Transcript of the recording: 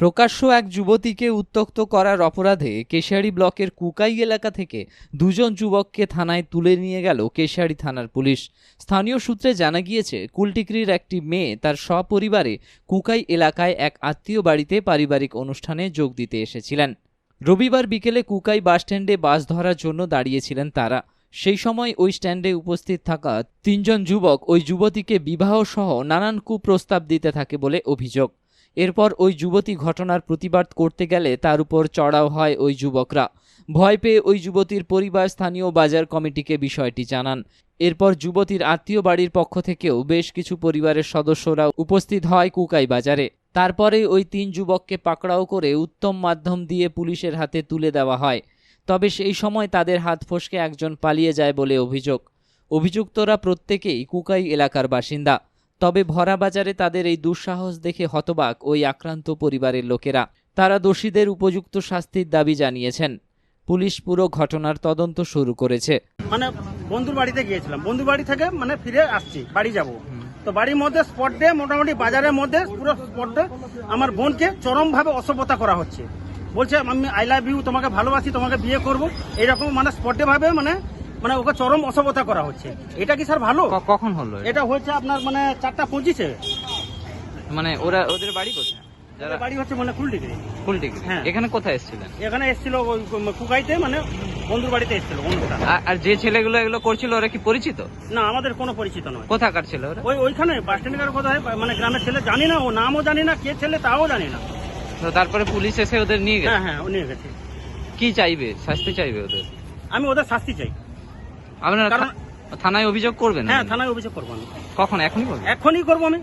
প্রকাশ্য এক যুবতীকে উত্তক্ত করার অপরাধে কেশিয়ারি ব্লকের কুকাই এলাকা থেকে দুজন যুবককে থানায় তুলে নিয়ে গেল কেশিয়ারি থানার পুলিশ। স্থানীয় সূত্রে জানা গিয়েছে, কুলটিকরির একটি মেয়ে তার সপরিবারে কুকাই এলাকায় এক আত্মীয় বাড়িতে পারিবারিক অনুষ্ঠানে যোগ দিতে এসেছিলেন। রবিবার বিকেলে কুকাই বাসস্ট্যান্ডে বাস ধরার জন্য দাঁড়িয়েছিলেন তারা। সেই সময় ওই স্ট্যান্ডে উপস্থিত থাকা তিনজন যুবক ওই যুবতীকে বিবাহ সহ নানান কুপ্রস্তাব দিতে থাকে বলে অভিযোগ। এরপর ওই যুবতী ঘটনার প্রতিবাদ করতে গেলে তার উপর চড়াও হয় ওই যুবকরা। ভয় পেয়ে ওই যুবতীর পরিবার স্থানীয় বাজার কমিটিকে বিষয়টি জানান। এরপর যুবতীর আত্মীয় বাড়ির পক্ষ থেকেও বেশ কিছু পরিবারের সদস্যরা উপস্থিত হয় কুকাই বাজারে। তারপরে ওই তিন যুবককে পাকড়াও করে উত্তম মাধ্যম দিয়ে পুলিশের হাতে তুলে দেওয়া হয়। তবে সেই সময় তাদের হাত ফসকে একজন পালিয়ে যায় বলে অভিযোগ। অভিযুক্তরা প্রত্যেকেই কুকাই এলাকার বাসিন্দা। তবে ভরা বাজারে তাদের এই দুঃসাহস দেখে হতবাক ওই আক্রান্ত পরিবারের লোকেরা। তারা দোষীদের উপযুক্ত শাস্তির দাবি জানিয়েছেন। পুলিশ পুরো ঘটনার তদন্ত শুরু করেছে। মানে বন্ধুর বাড়িতে গিয়েছিলাম। বন্ধুর বাড়ি থেকে মানে ফিরে আসছি, বাড়ি যাব। তো বাড়ির মধ্যে স্পট ডে মোটামুটি বাজারের মধ্যে পুরো স্পট আমার বোনকে চরমভাবে অসভ্যতা করা হচ্ছে। বলছে, আমি আই লাভ ইউ তোমাকে ভালোবাসি, তোমাকে বিয়ে করব। এরকম মানে স্পট ভাবে মানে মানে ওকে চরম অসভ্যতা করা হচ্ছে। এটা কি স্যার ভালো? কখন হলো এটা? হয়েছে আপনার মানে চারটা পঁচিশে। মানে ওরা ওদের বাড়ি কোথায়? যারা বাড়ি হচ্ছে মানে হ্যাঁ। এখানে কোথায় এসেছিলেন? এখানে এসেছিল ওই কুকাইতে মানে বন্ধুর বাড়িতে এসেছিল বন্ধুটা। আর- আর যে ছেলেগুলো এগুলো করছিল ওরা কি পরিচিত? না আমাদের কোনো পরিচিত নয়। কোথাকার ছিল ওরা? ওই ওইখানে বাস স্ট্যান্ডের কোথায় মানে গ্রামের ছেলে জানি না ও নামও জানি না কে ছেলে তাও জানি না। তো তারপরে পুলিশ এসে ওদের নিয়ে গেছে? হ্যাঁ হ্যাঁ ও নিয়ে গেছে। কি চাইবে? শাস্তি চাইবে ওদের? আমি ওদের শাস্তি চাই। আপনারা কারণ- থানায় অভিযোগ করবেন? হ্যাঁ থানায় অভিযোগ করব আমি। কখন? এখনই করবেন? এখনই করব আমি।